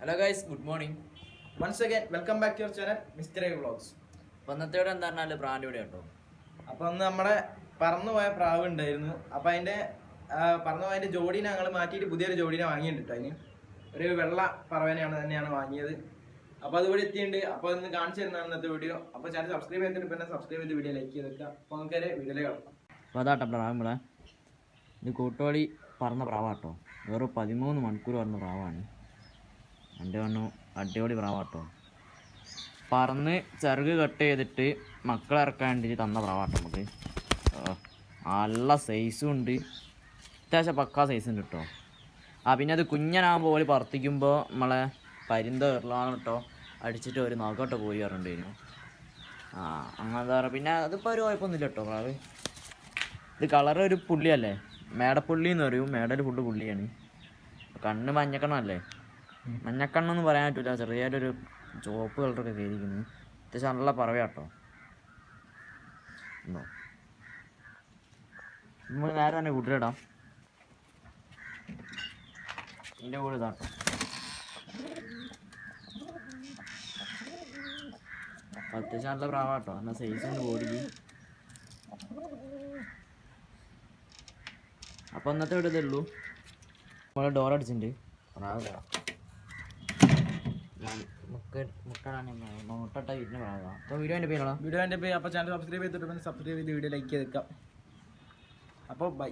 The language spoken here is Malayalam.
Hello guys good morning once again welcome back to your channel mister vlogs അപ്പോൾ ഇവിടെ എന്താ പറഞ്ഞാൽ ബ്രാൻഡ് ഇവിടെ ഉണ്ടോ? അപ്പോൾ അന്ന് നമ്മുടെ പറന്നുപോയ പ്രാവ് ഉണ്ടായിരുന്നു. അപ്പോൾ അതിന്റെ പറന്നുപോയതിന്റെ ജോഡീനെ ഞങ്ങൾ മാറ്റിയിട്ട് പുതിയൊരു ജോഡീനെ വാങ്ങിയിട്ടുണ്ട് അതിന്. ഒരു വെള്ള പറവേനെയാണ് തന്നെയാണ് വാങ്ങിയത്. അപ്പോൾ അതുപോലെ എത്തിയിട്ടുണ്ട്. അപ്പോൾ ഇന്ന് കാണിച്ചു തരുന്നതാണ് ഇന്നത്തെ വീഡിയോ. അപ്പോൾ ചാനൽ സബ്സ്ക്രൈബ് ചെയ്തിട്ട് പിന്നെ സബ്സ്ക്രൈബ് ചെയ്ത് വീഡിയോ ലൈക്ക് ചെയ്ത് വെക്കുക അപ്പോൾ നമുക്ക് വീഡിയോയിലേക്ക് കാണാം അപ്പോൾ അതാട്ടോ പ്രാവ് നമ്മളെ. ഇത് കൂട്ടുവാളി പറന്ന പ്രാവാട്ടോ. വെറും പതിമൂന്ന് മണിക്കൂർ പറഞ്ഞ പ്രാവാണ്. എന്റെ കണ്ണു അടിപൊളി പ്രാവാട്ടോ പറന്ന് ചെറുക് കട്ട് ചെയ്തിട്ട് മക്കളെ ഇറക്കാൻ വേണ്ടിയിട്ട് തന്ന പ്രാവാട്ടോ നമുക്ക്. നല്ല സൈസും ഉണ്ട്. അത്യാവശ്യം പക്കാ സൈസ് ഉണ്ട് കേട്ടോ ആ പിന്നെ അത് കുഞ്ഞനാകുമ്പോൾ പോലെ പറത്തിക്കുമ്പോൾ നമ്മളെ പരിന്ത കയറലാണ് കേട്ടോ അടിച്ചിട്ട് ഒരു നോക്കോട്ടോ പോയി പറഞ്ഞിട്ടുണ്ടായിരുന്നു. ആ അങ്ങനെന്താ പറയുക പിന്നെ അതിപ്പോൾ ഒരു കുഴപ്പമൊന്നുമില്ല കേട്ടോ പ്രാവ് ഇത് കളർ ഒരു പുള്ളിയല്ലേ? മേടപ്പുള്ളി എന്ന് പറയും. മേടൊരു ഫുഡ് പുള്ളിയാണ്. കണ്ണ് മഞ്ഞക്കണ്ണല്ലേ? മഞ്ഞക്കണ്ണെന്ന് പറയാൻ പറ്റില്ല ചെറിയൊരു ചുവപ്പ് കളറൊക്കെ കയറിയിരിക്കുന്നു അത്യാവശ്യം നല്ല പറവയാട്ടോ. ഉണ്ടോ? നമ്മൾ നേരെ തന്നെ കൂട്ടിലിടാം. ഇതിന്റെ കൂടെ ഇതാട്ടോ. അത്യാവശ്യം നല്ല പ്രാവാട്ടോ. എന്നാൽ സൈസ് ഒന്ന് ഓടിക്കും അപ്പോൾ ഇന്നത്തെ ഇവിടെ ഉള്ളൂ. നമ്മളെ ഡോർ അടിച്ചിട്ടുണ്ട്. പ്രാവ് മുക്ക മുട്ടടാണ് മുട്ടട്ട വീട്ടിന് പ്രാവാ അപ്പോൾ വീഡിയോ എന്റെ വീഡിയോന്റെ പേര് അപ്പൊ ചാനൽ സബ്സ്ക്രൈബ് ചെയ്തിട്ട് സബ്സ്ക്രൈബ് ചെയ്ത് വീഡിയോ ലൈക്ക് ചെയ്തേക്കാം അപ്പൊ അപ്പോൾ ബൈ